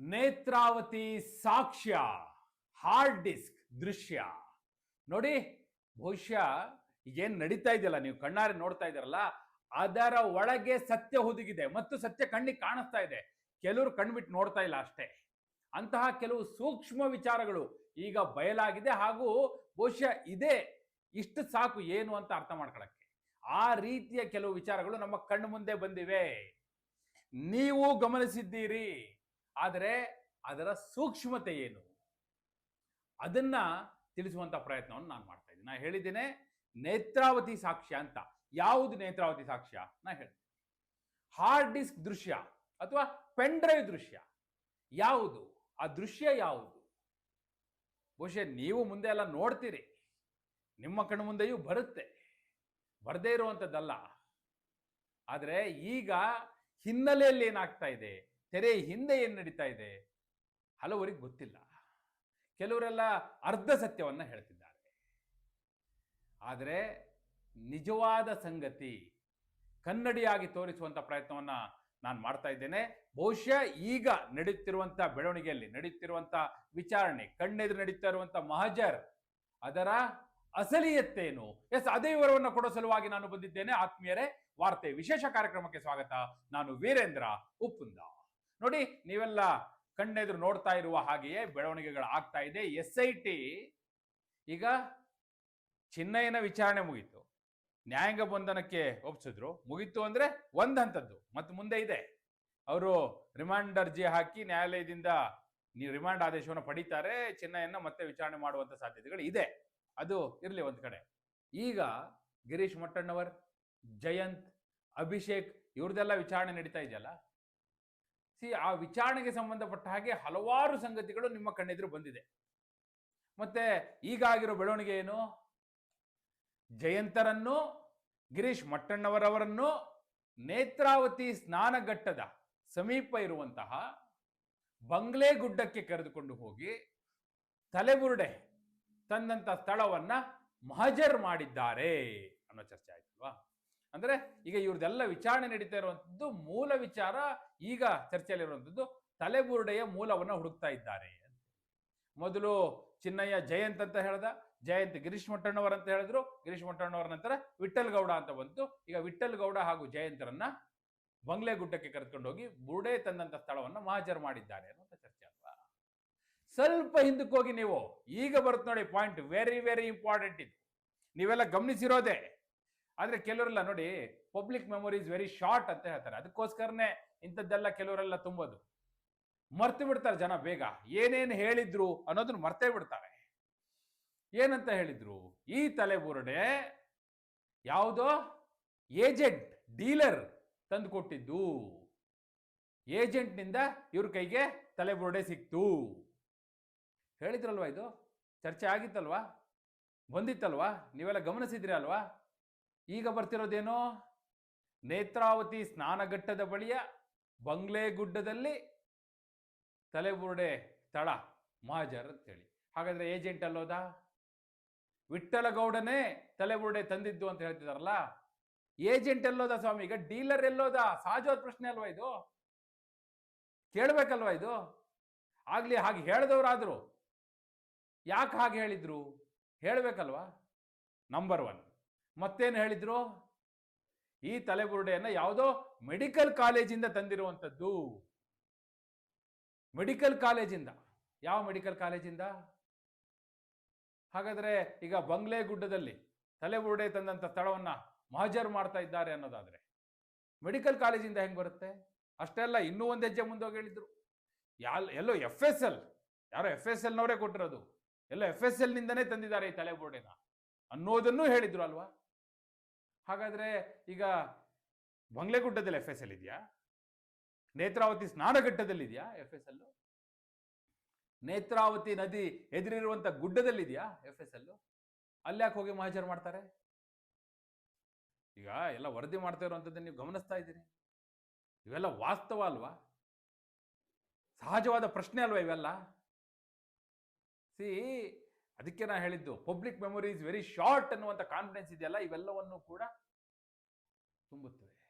ನೇತ್ರಾವತಿ ಸಾಕ್ಷ್ಯ, hard disk, ದೃಶ್ಯ. ನೋಡಿ, ಬಹುಶಃ ಏನ್ ನಡೀತಾ ಇದೆಯಲ್ಲ, ನೀವು ಕಣ್ಣಾರೆ ನೋಡ್ತಾ ಇದ್ದಾರಲ್ಲ, ಅದರ ಒಳಗೆ ಸತ್ಯ ಹುದುಗಿದೆ. ಮತ್ತು ಸತ್ಯ ಕಣ್ಣಿಗೆ ಕಾಣಿಸ್ತಾ ಇದೆ. ಕೆಲವರು ಕಣ್ಬಿಟ್ಟು ನೋಡ್ತಾ ಇಲ್ಲ ಅಷ್ಟೇ. ಅಂತಹ ಕೆಲವು ಸೂಕ್ಷ್ಮ ವಿಚಾರಗಳು ಈಗ ಬಯಲಾಗಿದೆ ಹಾಗೂ ಬಹುಶಃ ಇದೇ ಇಷ್ಟು ಸಾಕು ಏನು ಅಂತ ಅರ್ಥ ಮಾಡ್ಕೊಳಕ್ಕೆ. ಆ ರೀತಿಯ ಕೆಲವು ವಿಚಾರಗಳು ನಮ್ಮ ಕಣ್ಣು ಮುಂದೆ ಬಂದಿವೆ. ನೀವು ಗಮನಿಸಿದ್ದೀರಿ. ಆದರೆ ಅದರ ಸೂಕ್ಷ್ಮತೆ ಏನು? ಅದನ್ನ ತಿಳಿಸುವಂತ ಪ್ರಯತ್ನವನ್ನು ನಾನು ಮಾಡ್ತಾ ಇದ್ದೀನಿ. ನಾ ಹೇಳಿದ್ದೇನೆ ನೇತ್ರಾವತಿ ಸಾಕ್ಷ್ಯ ಅಂತ. ಯಾವುದು ನೇತ್ರಾವತಿ ಸಾಕ್ಷ್ಯ? ನಾ ಹೇಳ್ತೀನಿ ಹಾರ್ಡ್ ಡಿಸ್ಕ್ ದೃಶ್ಯ ಅಥವಾ ಪೆನ್ ಡ್ರೈವ್ ದೃಶ್ಯ ಯಾವುದು? ಆ ದೃಶ್ಯ ಯಾವುದು? ಬಹುಶಃ ನೀವು ಮುಂದೆ ಎಲ್ಲ ನೋಡ್ತೀರಿ. ನಿಮ್ಮ ಕಣ್ಣು ಮುಂದೆಯೂ ಬರುತ್ತೆ. ಬರದೇ ಇರುವಂಥದ್ದಲ್ಲ ಆದರೆ ಈಗ ಹಿನ್ನೆಲೆಯಲ್ಲಿ ಏನಾಗ್ತಾ ಇದೆ? ತೆರೆ ಹಿಂದೆ ಏನು ನಡೀತಾ ಇದೆ? ಹಲವರಿಗೆ ಗೊತ್ತಿಲ್ಲ. ಕೆಲವರೆಲ್ಲ ಅರ್ಧ ಸತ್ಯವನ್ನು ಹೇಳ್ತಿದ್ದಾರೆ. ಆದರೆ ನಿಜವಾದ ಸಂಗತಿ ಕನ್ನಡಿಯಾಗಿ ತೋರಿಸುವಂಥ ಪ್ರಯತ್ನವನ್ನ ನಾನು ಮಾಡ್ತಾ ಇದ್ದೇನೆ. ಬಹುಶಃ ಈಗ ನಡೆಯುತ್ತಿರುವಂಥ ಬೆಳವಣಿಗೆಯಲ್ಲಿ ನಡೆಯುತ್ತಿರುವಂಥ ವಿಚಾರಣೆ, ಕಣ್ಣೆದುರು ನಡೀತಾ ಇರುವಂಥ ಮಹಜರ್ ಅದರ ಅಸಲಿಯತ್ತೇನು? ಎಸ್, ಅದೇ ವಿವರವನ್ನು ಕೊಡೋ ಸಲುವಾಗಿ ನಾನು ಬಂದಿದ್ದೇನೆ. ಆತ್ಮೀಯರೇ, ವಾರ್ತೆ ವಿಶೇಷ ಕಾರ್ಯಕ್ರಮಕ್ಕೆ ಸ್ವಾಗತ. ನಾನು ವೀರೇಂದ್ರ ಉಪ್ಪುಂದ ನೋಡಿ, ನೀವೆಲ್ಲ ಕಣ್ಣೆದುರು ನೋಡ್ತಾ ಇರುವ ಹಾಗೆಯೇ ಬೆಳವಣಿಗೆಗಳು ಆಗ್ತಾ ಇದೆ. ಎಸ್ ಐ ಟಿ ಈಗ ಚಿನ್ನಯ್ಯನ ವಿಚಾರಣೆ ಮುಗೀತು. ನ್ಯಾಯಾಂಗ ಬಂಧನಕ್ಕೆ ಒಪ್ಸಿದ್ರು. ಮುಗೀತು ಅಂದ್ರೆ ಒಂದ್ ಹಂತದ್ದು ಮತ್ತು ಮುಂದೆ ಇದೆ. ಅವರು ರಿಮಾಂಡ್ ಅರ್ಜಿ ಹಾಕಿ ನ್ಯಾಯಾಲಯದಿಂದ ನೀವು ರಿಮಾಂಡ್ ಆದೇಶವನ್ನು ಪಡಿತಾರೆ. ಚಿನ್ನಯ್ಯನ ಮತ್ತೆ ವಿಚಾರಣೆ ಮಾಡುವಂತ ಸಾಧ್ಯತೆಗಳು ಇದೆ. ಅದು ಇರಲಿ ಒಂದ್ ಕಡೆ. ಈಗ ಗಿರೀಶ್ ಮೊಟ್ಟಣ್ಣವರ್, ಜಯಂತ್, ಅಭಿಷೇಕ್ ಇವ್ರದೆಲ್ಲ ವಿಚಾರಣೆ ನಡೀತಾ ಇದೆಯಲ್ಲ. ಸಿ, ಆ ವಿಚಾರಣೆಗೆ ಸಂಬಂಧಪಟ್ಟ ಹಾಗೆ ಹಲವಾರು ಸಂಗತಿಗಳು ನಿಮ್ಮ ಕಣ್ಣೆದುರು ಬಂದಿದೆ. ಮತ್ತೆ ಈಗ ಆಗಿರೋ ಬೆಳವಣಿಗೆ ಏನು? ಜಯಂತರನ್ನು, ಗಿರೀಶ್ ಮಟ್ಟಣ್ಣವರವರನ್ನು ನೇತ್ರಾವತಿ ಸ್ನಾನಘಟ್ಟದ ಸಮೀಪ ಇರುವಂತಹ ಬಂಗ್ಲೆ ಗುಡ್ಡಕ್ಕೆ ಕರೆದುಕೊಂಡು ಹೋಗಿ ತಲೆಬುರುಡೆ ತಂದಂತ ಸ್ಥಳವನ್ನ ಮಹಜರ್ ಮಾಡಿದ್ದಾರೆ ಅನ್ನೋ ಚರ್ಚೆ ಆಯ್ತಲ್ವಾ? ಅಂದ್ರೆ ಈಗ ಇವ್ರದೆಲ್ಲ ವಿಚಾರಣೆ ನಡೀತಾ ಇರುವಂತದ್ದು ಮೂಲ ವಿಚಾರ ಈಗ ಚರ್ಚೆಯಲ್ಲಿರುವಂಥದ್ದು ತಲೆಬುರುಡೆಯ ಮೂಲವನ್ನ ಹುಡುಕ್ತಾ ಇದ್ದಾರೆ ಮೊದಲು ಚಿನ್ನಯ್ಯ ಜಯಂತ್ ಅಂತ ಹೇಳ್ದ, ಜಯಂತ್ ಗಿರೀಶ್ ಮಟ್ಟಣ್ಣವರ್ ಅಂತ ಹೇಳಿದ್ರು. ಗಿರೀಶ್ ಮಟ್ಟಣ್ಣವರ ನಂತರ ವಿಠಲ್ ಗೌಡ ಅಂತ ಬಂತು. ಈಗ ವಿಠಲ್ ಗೌಡ ಹಾಗೂ ಜಯಂತರನ್ನ ಬಂಗ್ಲೆ ಗುಡ್ಡಕ್ಕೆ ಕರೆದುಕೊಂಡು ಹೋಗಿ ಬುರುಡೆ ತಂದಂತ ಸ್ಥಳವನ್ನ ಮಹಾಜರ್ ಮಾಡಿದ್ದಾರೆ ಅನ್ನುವಂಥ ಚರ್ಚೆ ಅಲ್ವಾ? ಸ್ವಲ್ಪ ಹಿಂದಕ್ಕೆ ಹೋಗಿ ನೀವು, ಈಗ ಬರುತ್ತೆ ನೋಡಿ ಪಾಯಿಂಟ್ ವೆರಿ ವೆರಿ ಇಂಪಾರ್ಟೆಂಟ್ ಇದು. ನೀವೆಲ್ಲ ಗಮನಿಸಿರೋದೆ? ಆದ್ರೆ ಕೆಲವರೆಲ್ಲ ನೋಡಿ ಪಬ್ಲಿಕ್ ಮೆಮೊರೀಸ್ ವೆರಿ ಶಾರ್ಟ್ ಅಂತ ಹೇಳ್ತಾರೆ. ಅದಕ್ಕೋಸ್ಕರನೇ ಇಂಥದ್ದೆಲ್ಲ ಕೆಲವರೆಲ್ಲ ತುಂಬೋದು. ಮರ್ತು ಬಿಡ್ತಾರೆ ಜನ ಬೇಗ. ಏನೇನು ಹೇಳಿದ್ರು ಅನ್ನೋದನ್ನ ಮರ್ತೇ ಬಿಡ್ತಾರೆ. ಏನಂತ ಹೇಳಿದ್ರು? ಈ ತಲೆಬುರುಡೆ ಯಾವುದೋ ಏಜೆಂಟ್ ಡೀಲರ್ ತಂದು ಕೊಟ್ಟಿದ್ದು ಏಜೆಂಟ್ನಿಂದ ಇವ್ರ ಕೈಗೆ ತಲೆಬುರುಡೆ ಸಿಕ್ತು. ಹೇಳಿದ್ರಲ್ವಾ ಇದು? ಚರ್ಚೆ ಆಗಿತ್ತಲ್ವಾ? ಬಂದಿತ್ತಲ್ವಾ? ನೀವೆಲ್ಲ ಗಮನಿಸಿದ್ರಿ ಅಲ್ವಾ? ಈಗ ಬರ್ತಿರೋದೇನೋ? ನೇತ್ರಾವತಿ ಸ್ನಾನಘಟ್ಟದ ಬಳಿಯ ಬಂಗ್ಲೆ ಗುಡ್ಡದಲ್ಲಿ ತಲೆಬುರುಡೆ ಸ್ಥಳ ಮಹಾಜರ್ ಅಂತೇಳಿ. ಹಾಗಾದ್ರೆ ಏಜೆಂಟ್ ಅಲ್ಲೋದ? ವಿಠಲಗೌಡನೇ ತಲೆಬುರುಡೆ ತಂದಿದ್ದು ಅಂತ ಹೇಳ್ತಿದಾರಲ್ಲ? ಏಜೆಂಟ್ ಎಲ್ಲೋದ ಸ್ವಾಮಿ? ಈಗ ಡೀಲರ್ ಎಲ್ಲೋದ? ಸಹಜವಾದ ಪ್ರಶ್ನೆ ಅಲ್ವಾ ಇದು? ಕೇಳ್ಬೇಕಲ್ವಾ ಇದು? ಆಗ್ಲಿ ಹಾಗೆ ಹೇಳ್ದವ್ರಾದ್ರು. ಯಾಕೆ ಹಾಗೆ ಹೇಳಿದ್ರು? ಹೇಳ್ಬೇಕಲ್ವಾ? ನಂಬರ್ ಒನ್ ಮತ್ತೇನು ಹೇಳಿದ್ರು? ಈ ತಲೆಬುರುಡೆಯನ್ನ ಯಾವುದೋ ಮೆಡಿಕಲ್ ಕಾಲೇಜಿಂದ ತಂದಿರುವಂಥದ್ದು. ಮೆಡಿಕಲ್ ಕಾಲೇಜಿಂದ. ಯಾವ ಮೆಡಿಕಲ್ ಕಾಲೇಜಿಂದ? ಹಾಗಾದ್ರೆ ಈಗ ಬಂಗ್ಲೆ ಗುಡ್ಡದಲ್ಲಿ ತಲೆಬುರುಡೆ ತಂದಂತ ಸ್ಥಳವನ್ನ ಮಹಜರ್ ಮಾಡ್ತಾ ಇದ್ದಾರೆ ಅನ್ನೋದಾದ್ರೆ ಮೆಡಿಕಲ್ ಕಾಲೇಜಿಂದ ಹೆಂಗ್ ಬರುತ್ತೆ? ಅಷ್ಟೆಲ್ಲ ಇನ್ನೂ ಒಂದು ಹೆಜ್ಜೆ ಮುಂದೋಗಿ ಹೇಳಿದ್ರು. ಯಾಲ್, ಎಲ್ಲೋ ಎಫ್ ಎಸ್ ಎಲ್ ಯಾರೋ ಎಫ್ ಎಸ್ ಎಲ್ನವರೇ ಕೊಟ್ಟಿರೋದು. ಎಲ್ಲೋ ಎಫ್ ಎಸ್ ಎಲ್ ನಿಂದನೇ ತಂದಿದ್ದಾರೆ ಈ ತಲೆಬುರುಡೆನ ಅನ್ನೋದನ್ನೂ ಹೇಳಿದ್ರು ಅಲ್ವಾ? ಹಾಗಾದ್ರೆ ಈಗ ಬಂಗ್ಲೆಗುಡ್ಡದಲ್ಲಿ ಎಫ್ ಎಸ್ ಎಲ್ ಇದೆಯಾ? ನೇತ್ರಾವತಿ ಸ್ನಾನಘಟ್ಟದಲ್ಲಿದೆಯಾ ಎಫ್ ಎಸ್ ಎಲ್ ನೇತ್ರಾವತಿ ನದಿ ಎದುರಿರುವಂತ ಗುಡ್ಡದಲ್ಲಿದೆಯಾ ಎಫ್ ಎಸ್ ಎಲ್ ಅಲ್ಯಾಕೆ ಯಾಕೆ ಹೋಗಿ ಮಹಾಜರ್ ಮಾಡ್ತಾರೆ? ಈಗ ಎಲ್ಲ ವರದಿ ಮಾಡ್ತಾ ಇರುವಂಥದ್ದನ್ನು ನೀವು ಗಮನಿಸ್ತಾ ಇದ್ದೀರಿ. ಇವೆಲ್ಲ ವಾಸ್ತವ ಅಲ್ವಾ? ಸಹಜವಾದ ಪ್ರಶ್ನೆ ಅಲ್ವಾ ಇವೆಲ್ಲ? ಸಿ ಅದಕ್ಕೆ ನಾ ಹೇಳಿದ್ದು public memory is very short ಅನ್ನುವಂಥ ಕಾನ್ಫಿಡೆನ್ಸ್ ಇದೆಯಲ್ಲ, ಇವೆಲ್ಲವನ್ನು ಕೂಡ ತುಂಬುತ್ತವೆ.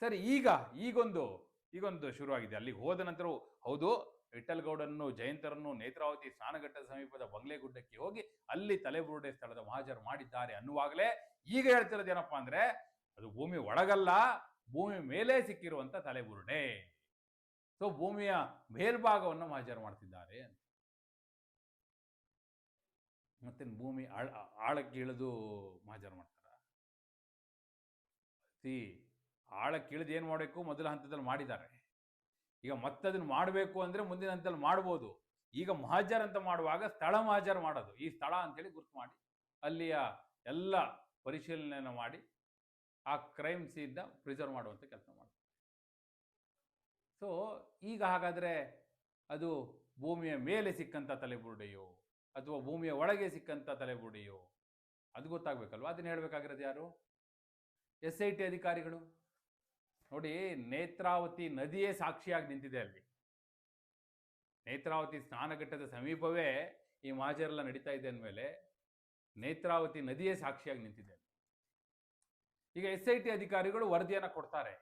ಸರಿ, ಈಗ, ಈಗೊಂದು ಈಗೊಂದು ಶುರುವಾಗಿದೆ. ಅಲ್ಲಿಗೆ ಹೋದ ನಂತರ ಹೌದು ವಿಠಲ್ ಗೌಡನ್ನು ಜಯಂತರನ್ನು, ನೇತ್ರಾವತಿ ಸ್ನಾನಘಟ್ಟದ ಸಮೀಪದ ಬಂಗ್ಲೆಗುಡ್ಡಕ್ಕೆ ಹೋಗಿ, ಅಲ್ಲಿ ತಲೆಬುರುಡೆ ಸ್ಥಳದ ಮಹಾಜರು ಮಾಡಿದ್ದಾರೆ ಅನ್ನುವಾಗಲೇ, ಈಗ ಹೇಳ್ತಿರೋದು ಏನಪ್ಪಾ ಅಂದ್ರೆ, ಅದು ಭೂಮಿ ಒಳಗಲ್ಲ, ಭೂಮಿ ಮೇಲೆ ಸಿಕ್ಕಿರುವಂತ ತಲೆಬುರುಡೆ. ಸೊ, ಭೂಮಿಯ ಮೇಲ್ಭಾಗವನ್ನು ಮಹಾಜರು ಮಾಡ್ತಿದ್ದಾರೆ ಅಂತ. ಮತ್ತೆ ಭೂಮಿ ಆಳ ಆಳಕ್ಕೆ ಇಳಿದು ಮಹಾಜರು ಮಾಡ್ತಾರ. ಸಿ, ಆಳಕ್ಕೆ ಇಳಿದು ಏನು ಮಾಡಬೇಕು? ಮೊದಲ ಹಂತದಲ್ಲಿ ಮಾಡಿದ್ದಾರೆ. ಈಗ ಮತ್ತದನ್ನ ಮಾಡಬೇಕು ಅಂದ್ರೆ ಮುಂದಿನ ಹಂತದಲ್ಲಿ ಮಾಡ್ಬೋದು. ಈಗ ಮಹಾಜರ್ ಅಂತ ಮಾಡುವಾಗ ಸ್ಥಳ ಮಹಾಜರ್ ಮಾಡೋದು. ಈ ಸ್ಥಳ ಅಂತೇಳಿ ಗುರುತು ಮಾಡಿ, ಅಲ್ಲಿಯ ಎಲ್ಲ ಪರಿಶೀಲನೆಯನ್ನು ಮಾಡಿ, ಆ ಕ್ರೈಮ್ ಸೀನ್ನ ಪ್ರಿಸರ್ವ್ ಮಾಡುವಂಥ ಕೆಲಸ ಮಾಡ್ತಾರೆ ಸೊ, ಈಗ ಹಾಗಾದರೆ ಅದು ಭೂಮಿಯ ಮೇಲೆ ಸಿಕ್ಕಂಥ ತಲೆಬುರುಡೆಯೋ? ಅಥವಾ ಭೂಮಿಯ ಒಳಗೆ ಸಿಕ್ಕಂಥ ತಲೆಬುಡಿಯೋ? ಅದು ಗೊತ್ತಾಗಬೇಕಲ್ವ? ಅದನ್ನ ಹೇಳಬೇಕಾಗಿರೋದು ಯಾರು? ಎಸ್ ಐ ಟಿ ಅಧಿಕಾರಿಗಳು. ನೋಡಿ, ನೇತ್ರಾವತಿ ನದಿಯೇ ಸಾಕ್ಷಿಯಾಗಿ ನಿಂತಿದೆ ಅಲ್ಲಿ. ನೇತ್ರಾವತಿ ಸ್ನಾನಘಟ್ಟದ ಸಮೀಪವೇ ಈ ಮಾಜರೆಲ್ಲ ನಡೀತಾ ಇದೆ ಅಂದಮೇಲೆ ನೇತ್ರಾವತಿ ನದಿಯೇ ಸಾಕ್ಷಿಯಾಗಿ ನಿಂತಿದೆ ಈಗ ಎಸ್ ಐ ಟಿ ಅಧಿಕಾರಿಗಳು ವರದಿಯನ್ನು ಕೊಡ್ತಾರೆ.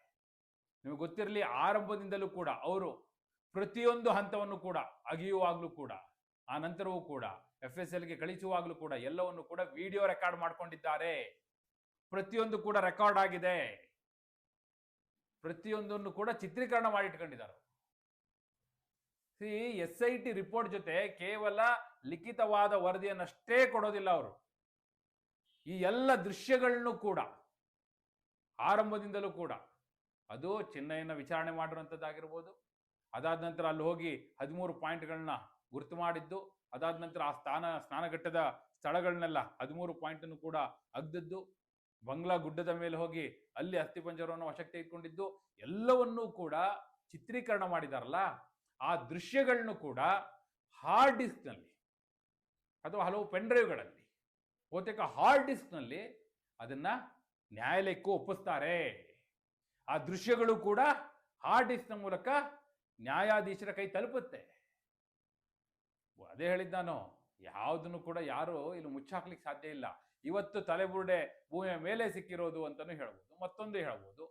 ನಿಮಗೆ ಗೊತ್ತಿರಲಿ, ಆರಂಭದಿಂದಲೂ ಕೂಡ ಅವರು ಪ್ರತಿಯೊಂದು ಹಂತವನ್ನು ಕೂಡ, ಅಗಿಯುವಾಗಲೂ ಕೂಡ ಆ ನಂತರವೂ ಕೂಡ ಎಫ್ ಎಸ್ ಎಲ್ಗೆ ಕಳಿಸುವಾಗಲೂ ಕೂಡ ಎಲ್ಲವನ್ನು ಕೂಡ ವಿಡಿಯೋ ರೆಕಾರ್ಡ್ ಮಾಡ್ಕೊಂಡಿದ್ದಾರೆ. ಪ್ರತಿಯೊಂದು ಕೂಡ ರೆಕಾರ್ಡ್ ಆಗಿದೆ. ಪ್ರತಿಯೊಂದನ್ನು ಕೂಡ ಚಿತ್ರೀಕರಣ ಮಾಡಿ ಇಟ್ಕೊಂಡಿದ್ದಾರೆ C S I T report ಜೊತೆ ಕೇವಲ ಲಿಖಿತವಾದ ವರದಿಯನ್ನಷ್ಟೇ ಕೊಡೋದಿಲ್ಲ ಅವರು. ಈ ಎಲ್ಲ ದೃಶ್ಯಗಳನ್ನು ಕೂಡ, ಆರಂಭದಿಂದಲೂ ಕೂಡ, ಅದು ಚಿನ್ನಯನ್ನ ವಿಚಾರಣೆ ಮಾಡಿರುವಂಥದ್ದಾಗಿರ್ಬೋದು ಅದಾದ ನಂತರ ಅಲ್ಲಿ ಹೋಗಿ ಹದಿಮೂರು ಪಾಯಿಂಟ್ಗಳನ್ನ ಗುರುತು ಮಾಡಿದ್ದು, ಅದಾದ ನಂತರ ಆ ಸ್ಥಾನ, ಸ್ನಾನಘಟ್ಟದ ಸ್ಥಳಗಳನ್ನೆಲ್ಲ ಹದಿಮೂರು ಪಾಯಿಂಟನ್ನು ಕೂಡ ಅಗ್ದದ್ದು. ಬಂಗ್ಲಾ ಗುಡ್ಡದ ಮೇಲೆ ಹೋಗಿ ಅಲ್ಲಿ ಅಸ್ಥಿಪಂಜರವನ್ನು ವಶಕ್ಕೆ ತೆಗೆದುಕೊಂಡಿದ್ದು ಎಲ್ಲವನ್ನೂ ಕೂಡ ಚಿತ್ರೀಕರಣ ಮಾಡಿದಾರಲ್ಲ, ಆ ದೃಶ್ಯಗಳನ್ನು ಕೂಡ ಹಾರ್ಡ್ ಡಿಸ್ಕ್ನಲ್ಲಿ ಅಥವಾ ಹಲವು ಪೆನ್ಡ್ರೈವ್ಗಳಲ್ಲಿ ಬಹುತೇಕ ಹಾರ್ಡ್ ಡಿಸ್ಕ್ನಲ್ಲಿ ಅದನ್ನ ನ್ಯಾಯಾಲಯಕ್ಕೂ ಒಪ್ಪಿಸ್ತಾರೆ. ಆ ದೃಶ್ಯಗಳು ಕೂಡ ಹಾರ್ಡ್ ಡಿಸ್ಕ್ನ ಮೂಲಕ ನ್ಯಾಯಾಧೀಶರ ಕೈ ತಲುಪುತ್ತೆ. ಅದೇ ಹೇಳಿದ್ ನಾನು. ಯಾವುದನ್ನು ಕೂಡ ಯಾರು ಇಲ್ಲಿ ಮುಚ್ಚಾಕ್ಲಿಕ್ಕೆ ಸಾಧ್ಯ ಇಲ್ಲ. ಇವತ್ತು ತಲೆಬುರುಡೆ ಭೂಮಿಯ ಮೇಲೆ ಸಿಕ್ಕಿರೋದು ಅಂತಾನೂ ಹೇಳ್ಬೋದು, ಮತ್ತೊಂದು ಹೇಳ್ಬೋದು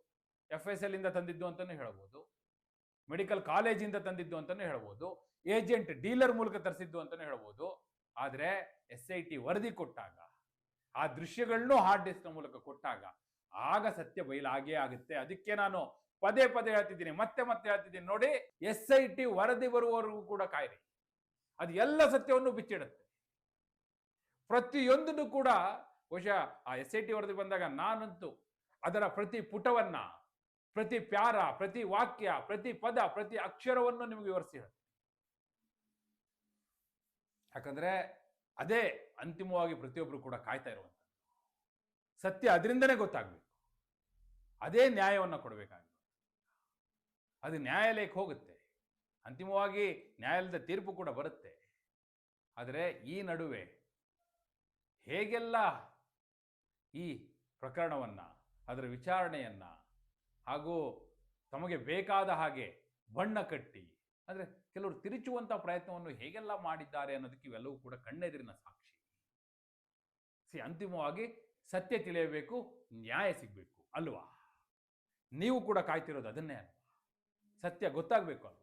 ಎಫ್ ಎಸ್ ಎಲ್ ಇಂದ ತಂದಿದ್ದು ಅಂತಾನೂ ಹೇಳ್ಬೋದು, ಮೆಡಿಕಲ್ ಕಾಲೇಜಿಂದ ತಂದಿದ್ದು ಅಂತಾನೂ ಹೇಳ್ಬೋದು, ಏಜೆಂಟ್ ಡೀಲರ್ ಮೂಲಕ ತರಿಸಿದ್ದು ಅಂತಾನೂ ಹೇಳ್ಬೋದು. ಆದರೆ ಎಸ್ ಐ ಟಿ ವರದಿ ಕೊಟ್ಟಾಗ, ಆ ದೃಶ್ಯಗಳನ್ನೂ ಹಾರ್ಡ್ ಡಿಸ್ಕ್ ಮೂಲಕ ಕೊಟ್ಟಾಗ ಆಗ ಸತ್ಯ ಬಯಲಾಗೇ ಆಗುತ್ತೆ. ಅದಕ್ಕೆ ನಾನು ಪದೇ ಪದೇ ಹೇಳ್ತಿದ್ದೀನಿ, ಮತ್ತೆ ಮತ್ತೆ ಹೇಳ್ತಿದ್ದೀನಿ. ನೋಡಿ ಎಸ್ ಐ ಟಿ ವರದಿ ಬರುವವರೆಗೂ ಕೂಡ ಕಾಯಿರಿ. ಅದು ಎಲ್ಲ ಸತ್ಯವನ್ನು ಬಿಚ್ಚಿಡುತ್ತೆ. ಪ್ರತಿಯೊಂದನ್ನು ಕೂಡ ಬಹುಶಃ ಆ ಎಸ್ ಐ ಟಿ ವರದಿ ಬಂದಾಗ ನಾನಂತೂ ಅದರ ಪ್ರತಿ ಪುಟವನ್ನ, ಪ್ರತಿ ಪ್ಯಾರ, ಪ್ರತಿ ವಾಕ್ಯ, ಪ್ರತಿ ಪದ, ಪ್ರತಿ ಅಕ್ಷರವನ್ನು ನಿಮಗೆ ವಿವರಿಸಿ ಯಾಕಂದ್ರೆ ಅದೇ ಅಂತಿಮವಾಗಿ ಪ್ರತಿಯೊಬ್ಬರು ಕೂಡ ಕಾಯ್ತಾ ಇರುವಂತ ಸತ್ಯ ಅದರಿಂದನೇ ಗೊತ್ತಾಗಬೇಕು. ಅದೇ ನ್ಯಾಯವನ್ನು ಕೊಡಬೇಕಾಗುತ್ತೆ ಅದು ನ್ಯಾಯಾಲಯಕ್ಕೆ ಹೋಗುತ್ತೆ. ಅಂತಿಮವಾಗಿ ನ್ಯಾಯಾಲಯದ ತೀರ್ಪು ಕೂಡ ಬರುತ್ತೆ. ಆದರೆ ಈ ನಡುವೆ ಹೇಗೆಲ್ಲ ಈ ಪ್ರಕರಣವನ್ನು, ಅದರ ವಿಚಾರಣೆಯನ್ನು ಹಾಗೂ ತಮಗೆ ಬೇಕಾದ ಹಾಗೆ ಬಣ್ಣ ಕಟ್ಟಿ ಅಂದರೆ ಕೆಲವರು ತಿರುಚುವಂಥ ಪ್ರಯತ್ನವನ್ನು ಹೇಗೆಲ್ಲ ಮಾಡಿದ್ದಾರೆ ಅನ್ನೋದಕ್ಕೆ ಇವೆಲ್ಲವೂ ಕೂಡ ಕಣ್ಣೆದಿರಿನ ಸಾಕ್ಷಿ. ಸಿ, ಅಂತಿಮವಾಗಿ ಸತ್ಯ ತಿಳಿಯಬೇಕು, ನ್ಯಾಯ ಸಿಗಬೇಕು ಅಲ್ವಾ? ನೀವು ಕೂಡ ಕಾಯ್ತಿರೋದು ಅದನ್ನೇ ಸತ್ಯ ಗೊತ್ತಾಗಬೇಕು ಅಲ್ವಾ?